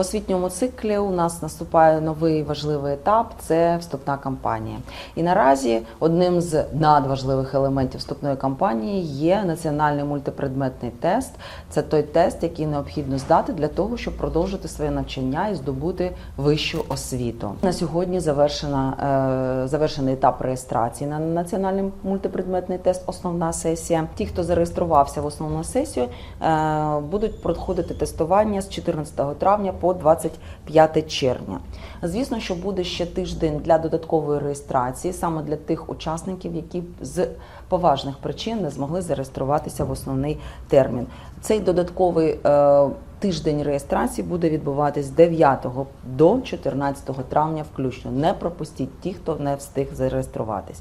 В освітньому циклі у нас наступає новий важливий етап це вступна кампанія. І наразі одним з надважливих елементів вступної кампанії є національний мультипредметний тест. Це той тест, який необхідно здати для того, щоб продовжити своє навчання і здобути вищу освіту. На сьогодні завершена е, завершений етап реєстрації на національний мультипредметний тест. Основна сесія. Ті, хто зареєструвався в основну сесію, е, будуть проходити тестування з 14 травня по 25 червня. Звісно, що буде ще тиждень для додаткової реєстрації, саме для тих учасників, які з поважних причин не змогли зареєструватися в основний термін. Цей додатковий е, тиждень реєстрації буде відбуватись з 9 до 14 травня включно. Не пропустіть ті, хто не встиг зареєструватись.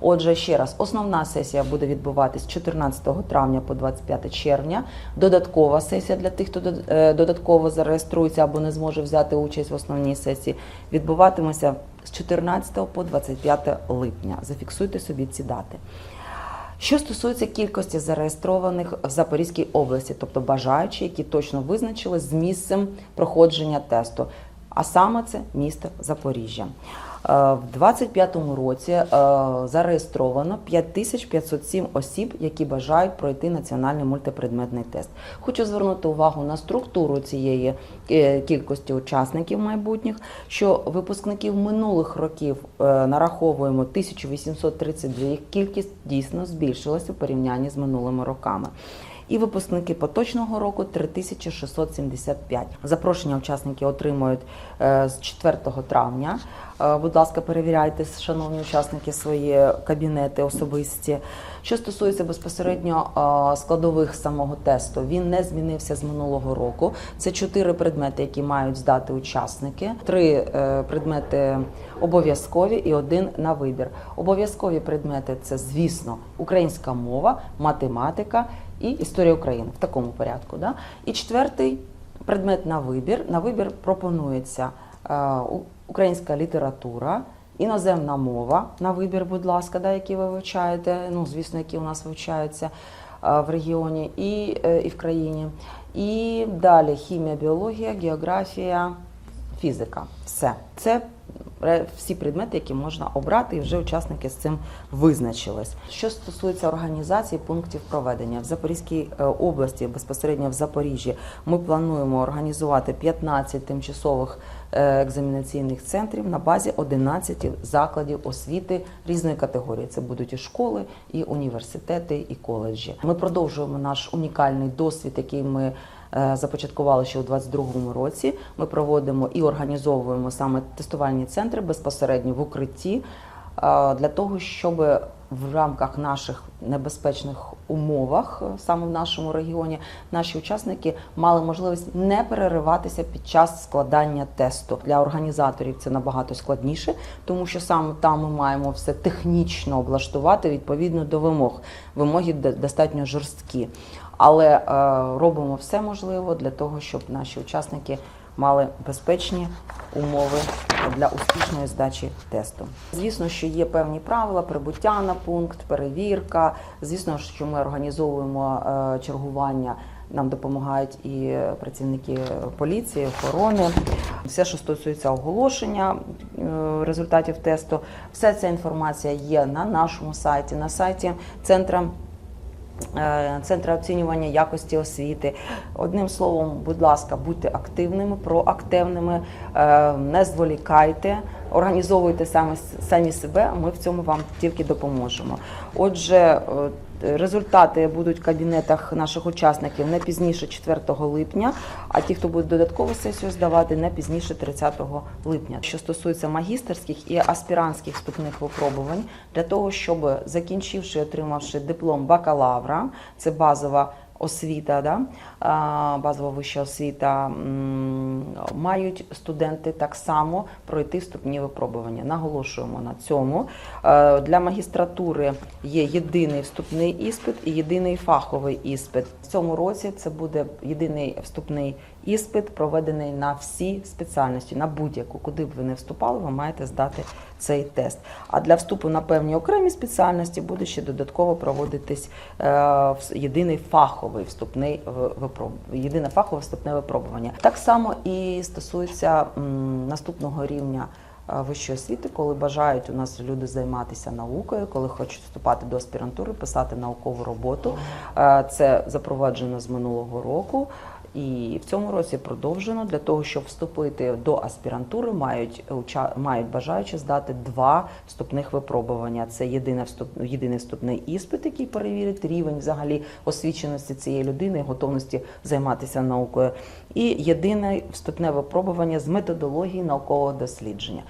Отже, ще раз, основна сесія буде відбуватись з 14 травня по 25 червня. Додаткова сесія для тих, хто е, додатково зареєструється або не зможе взяти участь в основній сесії, відбуватиметься з 14 по 25 липня. Зафіксуйте собі ці дати. Що стосується кількості зареєстрованих в Запорізькій області, тобто бажаючі, які точно визначили з місцем проходження тесту, а саме це місто Запоріжжя. Е, В 2025 році е, зареєстровано 5507 осіб, які бажають пройти національний мультипредметний тест. Хочу звернути увагу на структуру цієї е, кількості учасників майбутніх, що випускників минулих років нараховуємо 1832, їх кількість дійсно збільшилася у порівнянні з минулими роками. І випускники поточного року 3675. Запрошення учасники отримують е, з 4 травня. Е, Будь ласка, перевіряйте, шановні учасники, свої кабінети особисті. Що стосується безпосередньо е, складових самого тесту, він не змінився з минулого року. Це чотири предмети, які мають здати учасники. Три предмети обов'язкові і один на вибір. Обов'язкові предмети це, звісно, українська мова, математика і історія України в такому порядку. Да? І четвертий предмет на вибір. На вибір пропонується е, українська література. Іноземна мова на вибір, будь ласка, да, які ви вивчаєте, ну звісно, які у нас вивчаються е, в регіоні і, е, і в країні. І далі хімія, біологія, географія, фізика. Все. Це всі предмети, які можна обрати, і вже учасники з цим визначились. Що стосується організації пунктів проведення в Запорізькій е, області, безпосередньо в Запоріжжі, ми плануємо організувати 15 тимчасових е, екзамінаційних центрів на базі 11 закладів освіти різної категорії. Це будуть і школи, і університети, і коледжі. Ми продовжуємо наш унікальний досвід, який ми започаткували ще у 2022 році. Ми проводимо і організовуємо саме тестувальні центри безпосередньо в укритті е, для того, щоб в рамках наших небезпечних умовах, е, саме в нашому регіоні, наші учасники мали можливість не перериватися під час складання тесту. Для організаторів це набагато складніше, тому що саме там ми маємо все технічно облаштувати відповідно до вимог. Вимоги достатньо жорсткі, але е, робимо все можливе для того, щоб наші учасники мали безпечні умови для успішної здачі тесту. Звісно, що є певні правила прибуття на пункт, перевірка. Звісно, що ми організовуємо е, чергування. Нам допомагають і працівники поліції, охорони. Все, що стосується оголошення е, результатів тесту, вся ця інформація є на нашому сайті, на сайті центра е, Центра оцінювання якості освіти. Одним словом, будь ласка, будьте активними, проактивними, е, не зволікайте, організовуйте самі, самі себе, ми в цьому вам тільки допоможемо. Отже, е, результати будуть в кабінетах наших учасників не пізніше 4 липня, а ті, хто буде додаткову сесію здавати, не пізніше 30 липня. Що стосується магістерських і аспірантських вступних випробувань, для того, щоб закінчивши, отримавши диплом бакалавра, це базова освіта, да? базова вища освіта, мають студенти так само пройти вступні випробування. Наголошуємо на цьому. Е, Для магістратури є єдиний вступний іспит і єдиний фаховий іспит. В цьому році це буде єдиний вступний Іспит проведений на всі спеціальності, на будь-яку, куди б ви не вступали, ви маєте здати цей тест. А для вступу на певні окремі спеціальності буде ще додатково проводитись е, єдиний фаховий вступний е, випроб... єдине фахове вступне випробування. Так само і стосується наступного рівня. Вищої освіти, коли бажають у нас люди займатися наукою, коли хочуть вступати до аспірантури, писати наукову роботу. Це запроваджено з минулого року. І в цьому році продовжено для того, щоб вступити до аспірантури, мають уча- мають бажаючи здати два вступних випробування. Це єдине вступ, єдиний вступний іспит, який перевірить рівень взагалі освіченості цієї людини, готовності займатися наукою, і єдине вступне випробування з методології наукового дослідження.